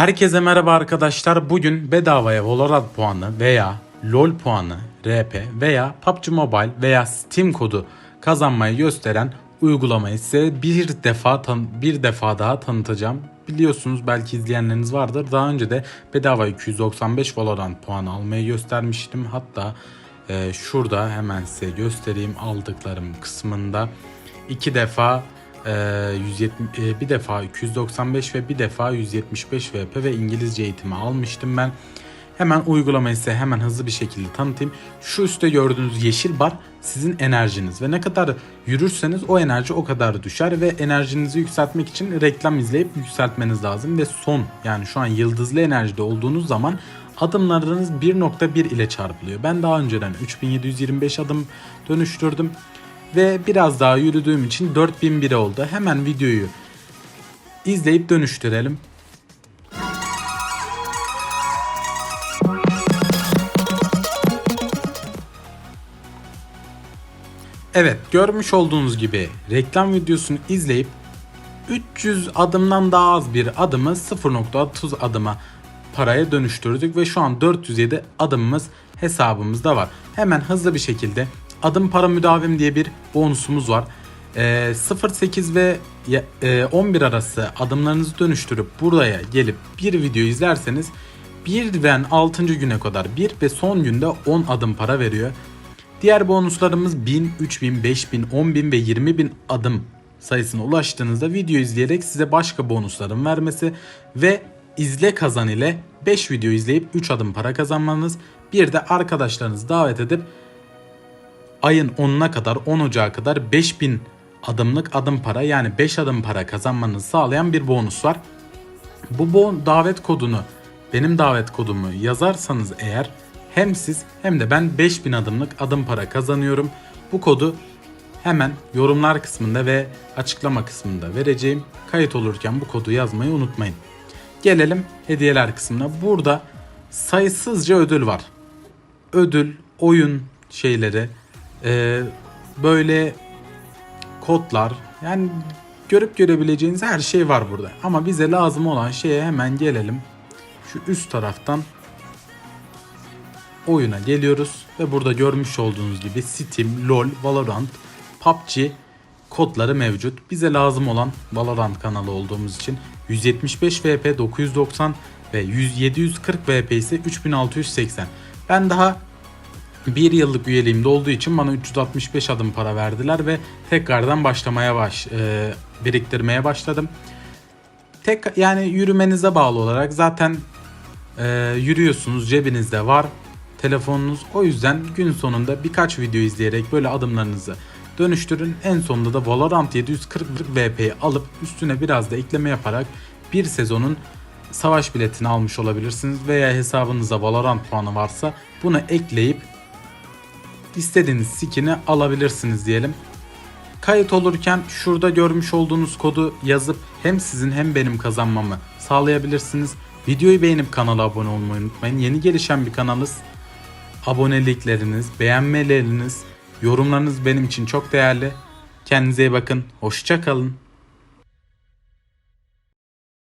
Herkese merhaba arkadaşlar. Bugün bedavaya Valorant puanı veya LoL puanı, RP veya PUBG Mobile veya Steam kodu kazanmayı gösteren uygulamayı size bir defa bir defa daha tanıtacağım. Biliyorsunuz belki izleyenleriniz vardır. Daha önce de bedava 295 Valorant puanı almayı göstermiştim. Hatta e, şurada hemen size göstereyim aldıklarım kısmında iki defa e, 170, e, bir defa 295 ve bir defa 175 VP ve İngilizce eğitimi almıştım ben. Hemen uygulamayı size hemen hızlı bir şekilde tanıtayım. Şu üstte gördüğünüz yeşil bar sizin enerjiniz ve ne kadar yürürseniz o enerji o kadar düşer ve enerjinizi yükseltmek için reklam izleyip yükseltmeniz lazım ve son yani şu an yıldızlı enerjide olduğunuz zaman adımlarınız 1.1 ile çarpılıyor. Ben daha önceden 3725 adım dönüştürdüm ve biraz daha yürüdüğüm için 4001 oldu. Hemen videoyu izleyip dönüştürelim. Evet görmüş olduğunuz gibi reklam videosunu izleyip 300 adımdan daha az bir adımı 0.30 adıma paraya dönüştürdük ve şu an 407 adımımız hesabımızda var. Hemen hızlı bir şekilde adım para müdavim diye bir bonusumuz var. Ee, 0.8 ve ya- e, 11 arası adımlarınızı dönüştürüp buraya gelip bir video izlerseniz 1'den 6. güne kadar 1 ve son günde 10 adım para veriyor. Diğer bonuslarımız 1000, 3000, 5000, 10000 ve 20000 adım sayısına ulaştığınızda video izleyerek size başka bonusların vermesi ve izle kazan ile 5 video izleyip 3 adım para kazanmanız. Bir de arkadaşlarınızı davet edip ayın 10'una kadar 10 Ocağı kadar 5000 adımlık adım para yani 5 adım para kazanmanızı sağlayan bir bonus var. Bu bon- davet kodunu benim davet kodumu yazarsanız eğer hem siz hem de ben 5000 adımlık adım para kazanıyorum. Bu kodu hemen yorumlar kısmında ve açıklama kısmında vereceğim. Kayıt olurken bu kodu yazmayı unutmayın. Gelelim hediyeler kısmına. Burada sayısızca ödül var. Ödül, oyun şeyleri, e, böyle kodlar yani görüp görebileceğiniz her şey var burada. Ama bize lazım olan şeye hemen gelelim. Şu üst taraftan oyuna geliyoruz ve burada görmüş olduğunuz gibi Steam, LoL, Valorant, PUBG kodları mevcut. Bize lazım olan Valorant kanalı olduğumuz için 175 VP 990 ve 100 740 VP ise 3680. Ben daha bir yıllık üyeliğimde olduğu için bana 365 adım para verdiler ve tekrardan başlamaya baş e, biriktirmeye başladım. Tek yani yürümenize bağlı olarak zaten e, yürüyorsunuz cebinizde var telefonunuz. O yüzden gün sonunda birkaç video izleyerek böyle adımlarınızı dönüştürün. En sonunda da Valorant 740 VP'yi alıp üstüne biraz da ekleme yaparak bir sezonun savaş biletini almış olabilirsiniz veya hesabınıza Valorant puanı varsa bunu ekleyip istediğiniz skin'i alabilirsiniz diyelim. Kayıt olurken şurada görmüş olduğunuz kodu yazıp hem sizin hem benim kazanmamı sağlayabilirsiniz. Videoyu beğenip kanala abone olmayı unutmayın. Yeni gelişen bir kanalız. Abonelikleriniz, beğenmeleriniz, yorumlarınız benim için çok değerli. Kendinize iyi bakın. Hoşça kalın.